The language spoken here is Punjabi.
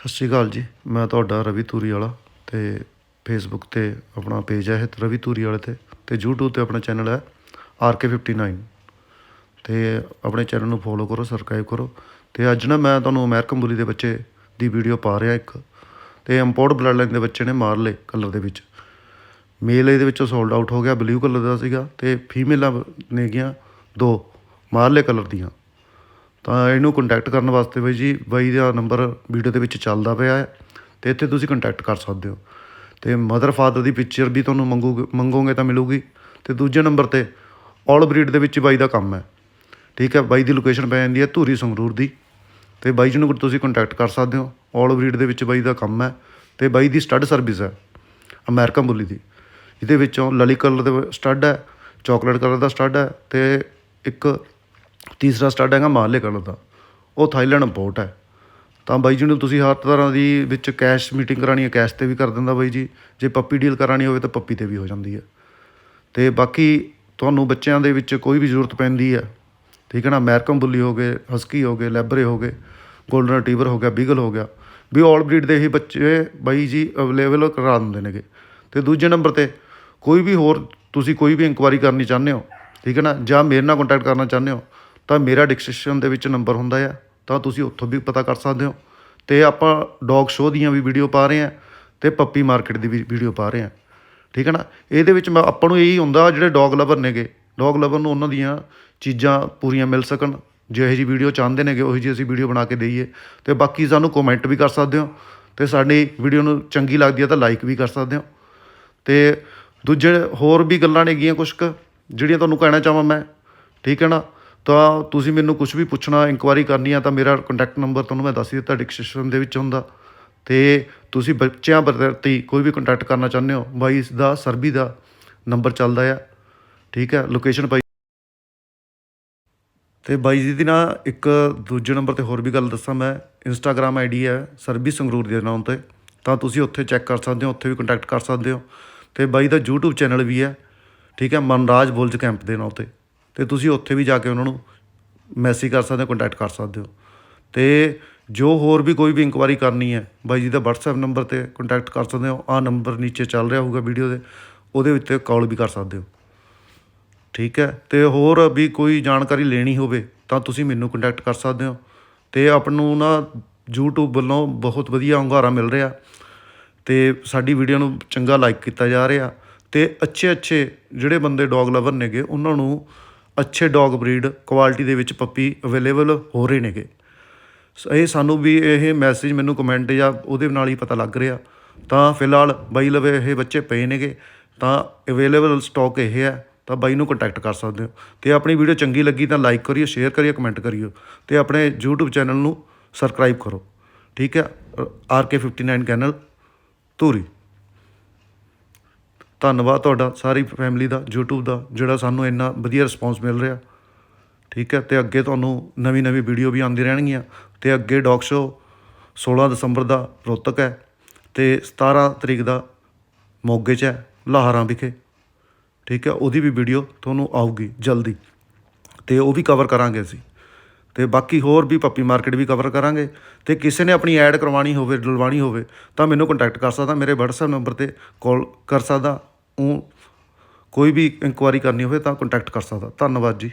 ਸਤਿ ਸ਼੍ਰੀ ਅਕਾਲ ਜੀ। ਮੈਂ ਤੁਹਾਡਾ ਰਵੀ ਧੂਰੀ ਵਾਲਾ ਤੇ ਫੇਸਬੁੱਕ ਤੇ ਆਪਣਾ ਪੇਜ ਹੈ ਰਵੀ ਧੂਰੀ ਵਾਲੇ ਤੇ ਤੇ YouTube ਤੇ ਆਪਣਾ ਚੈਨਲ ਹੈ RK59 ਤੇ ਆਪਣੇ ਚੈਨਲ ਨੂੰ ਫੋਲੋ ਕਰੋ ਸਬਸਕ੍ਰਾਈਬ ਕਰੋ। ਤੇ ਅੱਜ ਨਾ ਮੈਂ ਤੁਹਾਨੂੰ ਅਮਰੀਕਨ ਬੁਲੀ ਦੇ ਬੱਚੇ ਦੀ ਵੀਡੀਓ ਪਾ ਰਿਹਾ ਇੱਕ। ਤੇ ਇੰਪੋਰਟ ਬਲੱਡ ਲਾਈਨ ਦੇ ਬੱਚੇ ਨੇ ਮਾਰ ਲਏ ਕਲਰ ਦੇ ਵਿੱਚ। ਮੇਲ ਇਹਦੇ ਵਿੱਚੋਂ ਸੋਲਡ ਆਊਟ ਹੋ ਗਿਆ ਬਲੂ ਕਲਰ ਦਾ ਸੀਗਾ ਤੇ ਫੀਮੇਲਾਂ ਨੇ ਗਿਆ ਦੋ, ਮਾਰਲੇ ਕਲਰ ਦੀਆਂ। ਤਾਂ ਇਹਨੂੰ ਕੰਟੈਕਟ ਕਰਨ ਵਾਸਤੇ ਬਾਈ ਜੀ, ਬਾਈ ਦਾ ਨੰਬਰ ਵੀਡੀਓ ਦੇ ਵਿੱਚ ਚੱਲਦਾ ਪਿਆ ਹੈ ਤੇ ਇੱਥੇ ਤੁਸੀਂ ਕੰਟੈਕਟ ਕਰ ਸਕਦੇ ਹੋ। ਤੇ ਮਦਰ ਫਾਦਰ ਦੀ ਪਿਕਚਰ ਵੀ ਤੁਹਾਨੂੰ ਮੰਗੂਗੇ ਮੰਗੋਗੇ ਤਾਂ ਮਿਲੂਗੀ। ਤੇ ਦੂਜੇ ਨੰਬਰ ਤੇ ਆਲ ਬਰੀਡ ਦੇ ਵਿੱਚ ਬਾਈ ਦਾ ਕੰਮ ਹੈ। ਠੀਕ ਹੈ, ਬਾਈ ਦੀ ਲੋਕੇਸ਼ਨ ਪੈ ਜਾਂਦੀ ਹੈ ਧੂਰੀ ਸੰਗਰੂਰ ਦੀ। ਤੇ ਬਾਈ ਜੀ ਨੂੰ ਤੁਸੀਂ ਕੰਟੈਕਟ ਕਰ ਸਕਦੇ ਹੋ। ਆਲ ਬਰੀਡ ਦੇ ਵਿੱਚ ਬਾਈ ਦਾ ਕੰਮ ਹੈ ਤੇ ਬਾਈ ਦੀ ਸਟੱਡ ਸਰਵਿਸ ਹੈ ਅਮਰੀਕਨ ਬੁੱਲੀ ਦੀ ਇਹਦੇ ਵਿੱਚੋਂ ਲਲੀ ਕਲਰ ਦੇ ਸਟੱਡ ਹੈ ਚਾਕਲੇਟ ਕਲਰ ਦਾ ਸਟੱਡ ਹੈ ਤੇ ਇੱਕ ਤੀਸਰਾ ਸਟੱਡ ਹੈਗਾ ਮਾਰਲੇ ਕਲਰ ਦਾ। ਉਹ ਥਾਈਲੈਂਡ ਇੰਪੋਰਟ ਹੈ। ਤਾਂ ਬਾਈ ਜੀ ਨੂੰ ਤੁਸੀਂ ਹਰ ਤਰ੍ਹਾਂ ਦੀ ਵਿੱਚ ਕੈਸ਼ ਮੀਟਿੰਗ ਕਰਾਣੀ ਹੈ ਕੈਸ਼ ਤੇ ਵੀ ਕਰ ਦਿੰਦਾ ਬਾਈ ਜੀ। ਜੇ ਪੱਪੀ ਡੀਲ ਕਰਾਣੀ ਹੋਵੇ ਤਾਂ ਪੱਪੀ ਤੇ ਵੀ ਹੋ ਜਾਂਦੀ ਹੈ। ਤੇ ਬਾਕੀ ਤੁਹਾਨੂੰ ਬੱਚਿਆਂ ਦੇ ਵਿੱਚ ਕੋਈ ਵੀ ਜ਼ਰੂਰਤ ਪੈਂਦੀ ਹੈ, ਠੀਕ ਹੈ ਨਾ? ਅਮਰੀਕਨ ਬੁੱਲੀ ਹੋ ਗਏ ਹਸਕੀ ਹੋ ਗਏ ਲੈਬਰੇ ਹੋ ਗਏ ਗੋਲਡਨ ਰਿਟਰੀਵਰ ਹੋ ਗਿਆ ਬੀਗਲ ਹੋ ਗਿਆ। ਵੀ ਆਲ ਬਰੀਡ ਦੇ ਹੀ ਬੱਚੇ ਬਾਈ ਜੀ ਅਵੇਲੇਬਲ ਕਰਾ ਦਿੰਦੇ ਨੇਗੇ। ਤੇ ਦੂਜੇ ਨੰਬਰ ਤੇ ਕੋਈ ਵੀ ਹੋਰ ਤੁਸੀਂ ਕੋਈ ਵੀ ਇਨਕੁਆਇਰੀ ਕਰਨੀ ਚਾਹੁੰਦੇ ਹੋ, ਠੀਕ ਹੈ ਨਾ? ਜਾਂ ਮੇਰੇ ਨਾਲ ਕੰਟੈਕਟ ਕਰਨਾ ਚਾਹੁੰਦੇ ਹੋ ਤਾਂ ਮੇਰਾ ਡਿਸਕ੍ਰਿਪਸ਼ਨ ਦੇ ਵਿੱਚ ਨੰਬਰ ਹੁੰਦਾ ਆ, ਤਾਂ ਤੁਸੀਂ ਉੱਥੋਂ ਵੀ ਪਤਾ ਕਰ ਸਕਦੇ ਹੋ। ਤੇ ਆਪਾਂ ਡੌਗ ਸ਼ੋਅ ਦੀਆਂ ਵੀ ਵੀਡੀਓ ਪਾ ਰਹੇ ਹਾਂ ਤੇ ਪੱਪੀ ਮਾਰਕੀਟ ਦੀ ਵੀ ਵੀਡੀਓ ਪਾ ਰਹੇ ਹਾਂ ਠੀਕ ਹੈ ਨਾ? ਇਹਦੇ ਵਿੱਚ ਮੈਂ, ਆਪਾਂ ਨੂੰ ਇਹੀ ਹੁੰਦਾ ਜਿਹੜੇ ਡੌਗ ਲਵਰ ਨੇਗੇ, ਡੌਗ ਲਵਰ ਨੂੰ ਉਹਨਾਂ ਦੀਆਂ ਚੀਜ਼ਾਂ ਪੂਰੀਆਂ ਮਿਲ ਸਕਣ। ਜਿਹੋ ਜਿਹੀ ਵੀਡੀਓ ਚਾਹੁੰਦੇ ਨੇਗੇ, ਉਹੀ ਜਿਹੀ ਅਸੀਂ ਵੀਡੀਓ ਬਣਾ ਕੇ ਦਈਏ। ਤੇ ਬਾਕੀ ਸਾਨੂੰ ਕਮੈਂਟ ਵੀ ਕਰ ਸਕਦੇ ਹੋ। ਤੇ ਸਾਡੀ ਵੀਡੀਓ ਨੂੰ ਚੰਗੀ ਲੱਗਦੀ ਹੈ ਤਾਂ ਲਾਈਕ ਵੀ ਕਰ ਸਕਦੇ ਹੋ। ਤੇ ਦੂਜੇ ਹੋਰ ਵੀ ਗੱਲਾਂ ਨੇਗੀਆਂ ਕੁਛ ਕੁ, ਜਿਹੜੀਆਂ ਤੁਹਾਨੂੰ ਕਹਿਣਾ ਚਾਹਾਂ ਮੈਂ। ਠੀਕ ਹੈ ਨਾ? ਤਾਂ ਤੁਸੀਂ ਮੈਨੂੰ ਕੁਝ ਵੀ ਪੁੱਛਣਾ ਇਨਕੁਆਇਰੀ ਕਰਨੀ ਆ ਤਾਂ ਮੇਰਾ ਕੰਟੈਕਟ ਨੰਬਰ ਤੁਹਾਨੂੰ ਮੈਂ ਦੱਸ ਦਿੱਤਾ ਡਿਸਕ੍ਰਿਪਸ਼ਨ ਦੇ ਵਿੱਚ ਹੁੰਦਾ। ਤੇ ਤੁਸੀਂ ਬੱਚਿਆਂ ਪ੍ਰਤੀ ਕੋਈ ਵੀ ਕੰਟੈਕਟ ਕਰਨਾ ਚਾਹੁੰਦੇ ਹੋ, ਬਾਈ ਇਸ ਦਾ, ਸਰਬੀ ਦਾ ਨੰਬਰ ਚੱਲਦਾ ਆ। ਠੀਕ ਹੈ ਲੋਕੇਸ਼ਨ ਪਾਈ ਤੇ ਬਾਈ ਜੀ ਦੀ ਨਾ ਇੱਕ ਦੂਜੇ ਨੰਬਰ ਤੇ ਹੋਰ ਵੀ ਗੱਲ ਦੱਸਾਂ ਮੈਂ। ਇੰਸਟਾਗ੍ਰam ਆਈਡੀ ਹੈ, ਸਰਬੀ ਸੰਗਰੂਰ ਦੇ ਨਾਮ ਤੇ। ਤਾਂ ਤੁਸੀਂ ਉੱਥੇ ਚੈੱਕ ਕਰ ਸਕਦੇ ਹੋ, ਉੱਥੇ ਵੀ ਕੰਟੈਕਟ ਕਰ ਸਕਦੇ ਹੋ। ਤੇ ਬਾਈ ਦਾ YouTube ਚੈਨਲ ਵੀ ਹੈ। ਠੀਕ ਹੈ, ਮਨਰਾਜ ਬੋਲਜ਼ ਕੈਂਪ ਦੇ ਨਾਮ ਤੇ। ਤੇ ਤੁਸੀਂ ਉੱਥੇ ਵੀ ਜਾ ਕੇ ਉਹਨਾਂ ਨੂੰ ਮੈਸੇਜ ਕਰ ਸਕਦੇ ਹੋ ਕੰਟੈਕਟ ਕਰ ਸਕਦੇ ਹੋ। ਤੇ ਜੋ ਹੋਰ ਵੀ ਕੋਈ ਵੀ ਇਨਕੁਆਇਰੀ ਕਰਨੀ ਹੈ, ਬਾਈ ਜੀ ਦਾ WhatsApp ਨੰਬਰ ਤੇ ਕੰਟੈਕਟ ਕਰ ਸਕਦੇ ਹੋ। ਆਹ ਨੰਬਰ ਨੀਚੇ ਚੱਲ ਰਿਹਾ ਹੋਊਗਾ ਵੀਡੀਓ ਦੇ, ਉਹਦੇ ਉੱਤੇ ਕਾਲ ਵੀ ਕਰ ਸਕਦੇ ਹੋ। ਠੀਕ ਹੈ? ਤੇ ਹੋਰ ਵੀ ਕੋਈ ਜਾਣਕਾਰੀ ਲੈਣੀ ਹੋਵੇ, ਤਾਂ ਤੁਸੀਂ ਮੈਨੂੰ ਕੰਟੈਕਟ ਕਰ ਸਕਦੇ ਹੋ। ਤੇ ਆਪ ਨੂੰ ਨਾ YouTube ਵੱਲੋਂ ਬਹੁਤ ਵਧੀਆ ਹੁੰਗਾਰਾ ਮਿਲ ਰਿਹਾ। ਤੇ ਸਾਡੀ ਵੀਡੀਓ ਨੂੰ ਚੰਗਾ ਲਾਈਕ ਕੀਤਾ ਜਾ ਰਿਹਾ। ਤੇ ਅੱਛੇ ਅੱਛੇ ਜਿਹੜੇ ਬੰਦੇ ਡੌਗ ਲਵਰ ਨੇਗੇ, ਉਹਨਾਂ ਨੂੰ ਅੱਛੇ ਡੌਗ ਬਰੀਡ ਕੁਆਲਿਟੀ ਦੇ ਵਿੱਚ ਪੱਪੀ ਅਵੇਲੇਬਲ ਹੋ ਰਹੇ ਨੇਗੇ। ਸ- ਇਹ ਸਾਨੂੰ ਵੀ ਇਹ ਮੈਸੇਜ ਮੈਨੂੰ ਕਮੈਂਟ ਜਾਂ ਉਹਦੇ ਨਾਲ ਹੀ ਪਤਾ ਲੱਗ ਰਿਹਾ। ਤਾਂ ਫਿਲਹਾਲ ਬਾਈ ਲਵੇ ਇਹ ਬੱਚੇ ਪਏ ਨੇਗੇ, ਤਾਂ ਅਵੇਲੇਬਲ ਸਟਾਕ ਇਹ ਹੈ, ਤਾਂ ਬਾਈ ਨੂੰ ਕੰਟੈਕਟ ਕਰ ਸਕਦੇ ਹੋ। ਤੇ ਆਪਣੀ ਵੀਡੀਓ ਚੰਗੀ ਲੱਗੀ ਤਾਂ ਲਾਈਕ ਕਰਿਓ ਸ਼ੇਅਰ ਕਰਿਓ ਕਮੈਂਟ ਕਰਿਓ ਤੇ ਆਪਣੇ YouTube ਚੈਨਲ ਨੂੰ ਸਬਸਕ੍ਰਾਈਬ ਕਰੋ। ਠੀਕ ਹੈ R K RK59 channel Dhuri. ਧੰਨਵਾਦ ਤੁਹਾਡਾ, ਸਾਰੀ ਫੈਮਿਲੀ ਦਾ, YouTube ਦਾ, ਜਿਹੜਾ ਸਾਨੂੰ ਇੰਨਾ ਵਧੀਆ ਰਿਸਪੌਂਸ ਮਿਲ ਰਿਹਾ। ਠੀਕ ਹੈ, ਤੇ ਅੱਗੇ ਤੁਹਾਨੂੰ ਨਵੀਂ ਨਵੀਂ ਵੀਡੀਓ ਵੀ ਆਉਂਦੀ ਰਹਿਣਗੀਆਂ। ਤੇ ਅੱਗੇ ਡੌਗ ਸ਼ੋ 16 ਦਸੰਬਰ ਦਾ ਰੋਹਤਕ ਹੈ, ਤੇ 17 ਤਰੀਕ ਦਾ ਮੋਗੇ 'ਚ ਹੈ, ਲਾਹਰਾਂ ਵਿਖੇ। ਠੀਕ ਹੈ, ਉਹਦੀ ਵੀ ਵੀਡੀਓ ਤੁਹਾਨੂੰ ਆਊਗੀ ਜਲਦੀ। ਤੇ ਉਹ ਵੀ ਕਵਰ ਕਰਾਂਗੇ ਅਸੀਂ। ਤੇ ਬਾਕੀ ਹੋਰ ਵੀ ਪੱਪੀ ਮਾਰਕੀਟ ਵੀ ਕਵਰ ਕਰਾਂਗੇ ਤੇ ਕਿਸੇ ਨੇ ਆਪਣੀ ਐਡ ਕਰਵਾਉਣੀ ਹੋਵੇ, ਡਲਵਾਉਣੀ ਹੋਵੇ, ਤਾਂ ਮੈਨੂੰ ਕੰਟੈਕਟ ਕਰ ਸਕਦਾ, ਮੇਰੇ WhatsApp ਨੰਬਰ ਤੇ ਕਾਲ ਕਰ ਸਕਦਾ, ਉਹ ਕੋਈ ਵੀ ਇਨਕੁਆਇਰੀ ਕਰਨੀ ਹੋਵੇ ਤਾਂ ਕੰਟੈਕਟ ਕਰ ਸਕਦਾ। ਧੰਨਵਾਦ ਜੀ।